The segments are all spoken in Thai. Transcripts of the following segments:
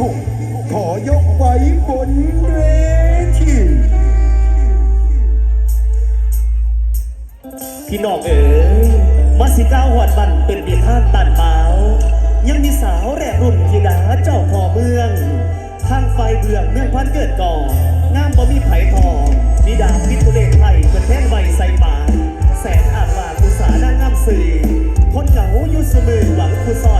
หกขอยกไว้บนเวทีพี่น้องเอ๋ยมาสิก้าวหอดบันเป็นดีท่านตันเปล่ายังมีสาวแรกรุ่นธิดาเจ้าพ่อเมืองทางไฟเบืองเมืองพันเกิดก่อนงามบ่มีไผ่ทองมีดาบพิตุเลขไผ่เป็นแท่งใบใส่ปากแสนอาบากุสาด้านงามสื่อคนเหงาอยู่เสมอหวังก่อน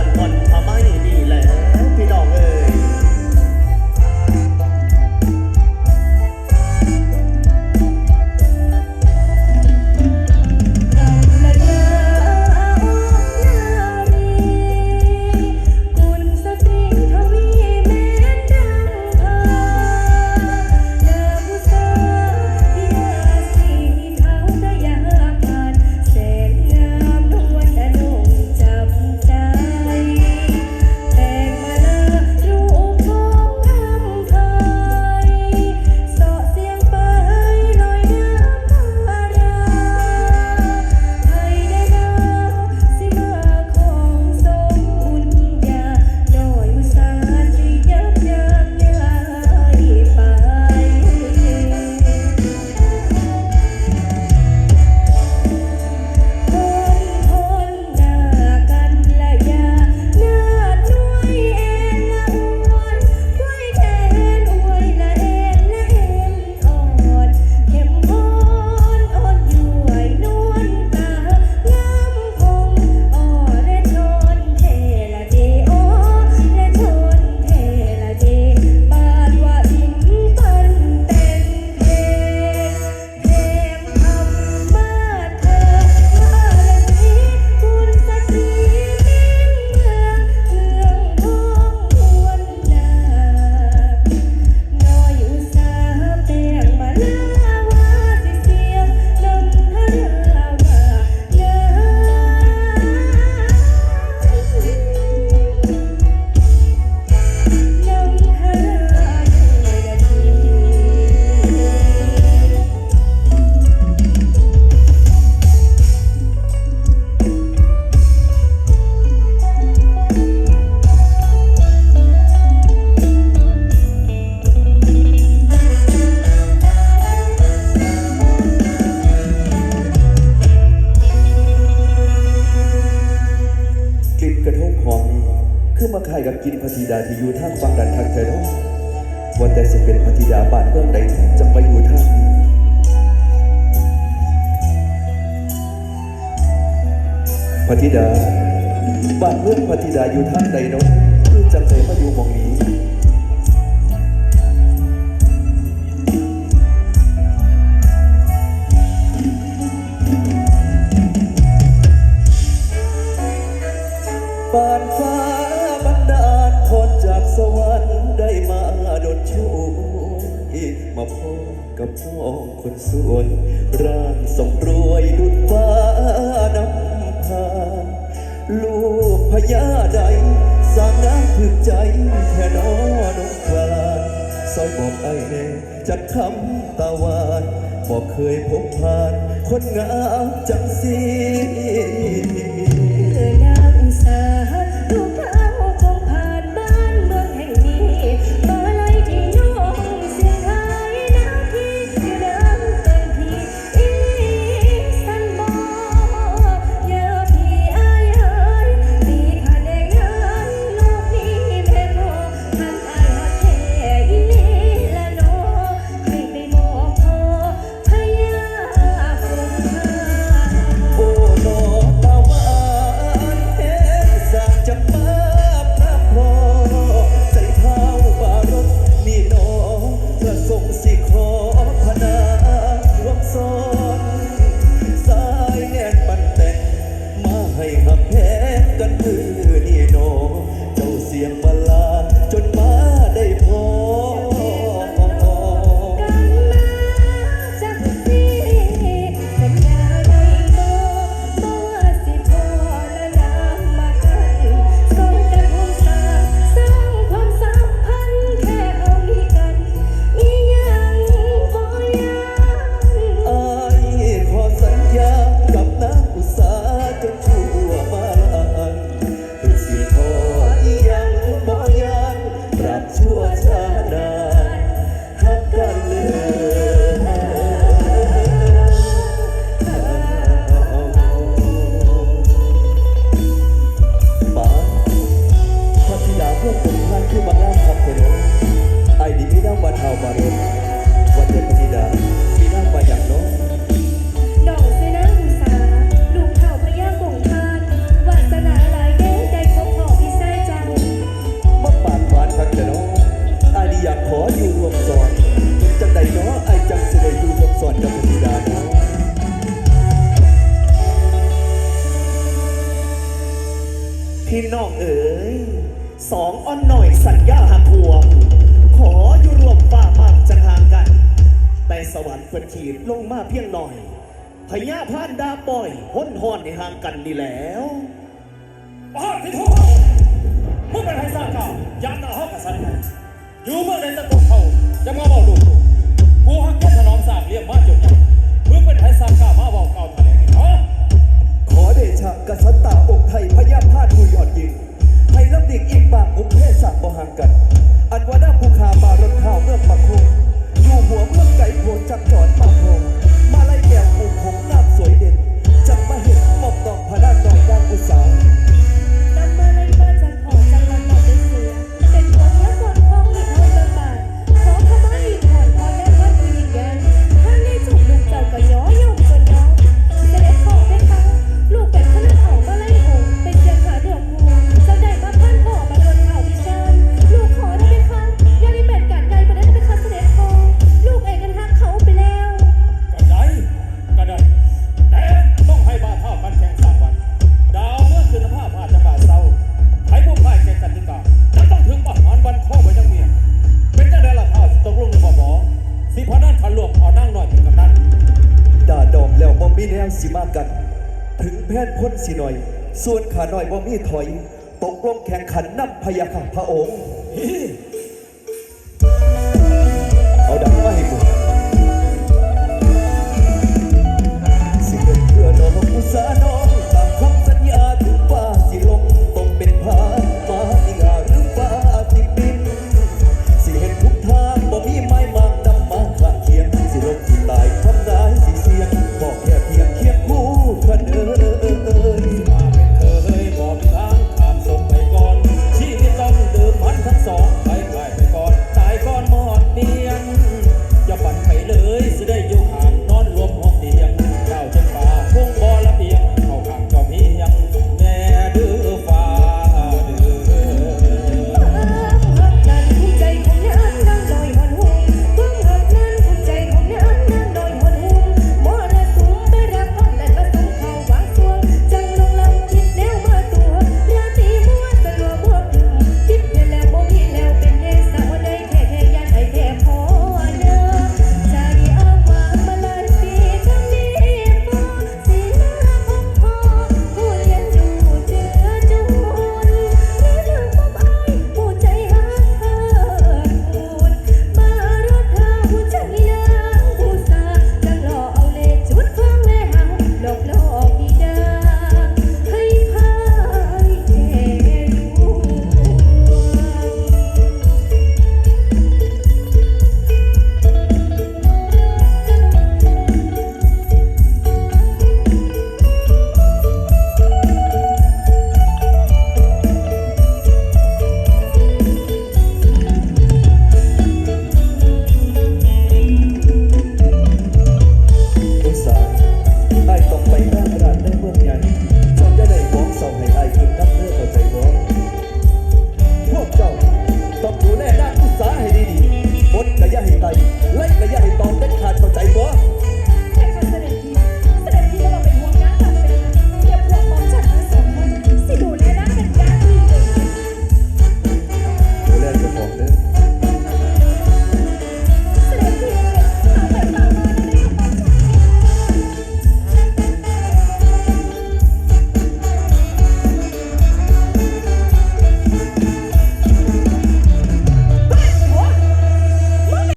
คือมายกับกินพระธิดาที่อยู่ทางฝั่งดันทางเธอเนาะว่าแต่จะเป็นพระธิดาบ้านเมืองใดจะไปอยู่ทางนี้พระธิดาบ้านเมืองพระธิดาอยู่ทางใดเนาะคือจังใจมาอยู่มองนี้ปานฟ้า สวรรค์ได้มาดดช่วยมาพบกับพ้อคนสวย ร่างสมรวยดุจฟ้านำพาลูกพญาใดสร้างน้ำถึกใจแค่นอนงกลานซอยบอกไอ้แน่จากคำตาหวานบอกเคยพบผ่าน คนงามจังสีเอ่ยนางสา อ่อนหน่อยสัญญาหักห่วงขออยู่รวมฝ่ามากจังห่างกัน แต่สวรรค์เปิดขีดลงมาเพียงหน่อยพญาพานดาปล่อยห้นหอนในห่างกันนี่แล้วบ้าที่ทุกมึงเป็นใครสร้างข่าวยันหน้าห้องกับสันไงอยู่เมื่อใดตะกุกเขาจะมาบอกลูกกูกูหักแค่ถนอมสร้างเรียมมาจนยังมึงเป็นใครสร้างข่าวมาบอกเก่าแถลงนี่ฮะขอเดชะกษัตริย์ตาองค์ไทยพญาพาดผู้ยอดยิง ให้ลำดิ่งอีกบางอุเพศสากบ่ห่างกัน อันว่าด้าภูคาบารถข้าวเมื่อปักคงอยู่หัวเมื่อไก่โพจักจอดปักคง สิมากัน ถึงแพทย์พ้นสิหน่อย ส่วนขาหน่อยบ่มีถอย ตกลงแข่งขันนำพยาค่ะพระองค์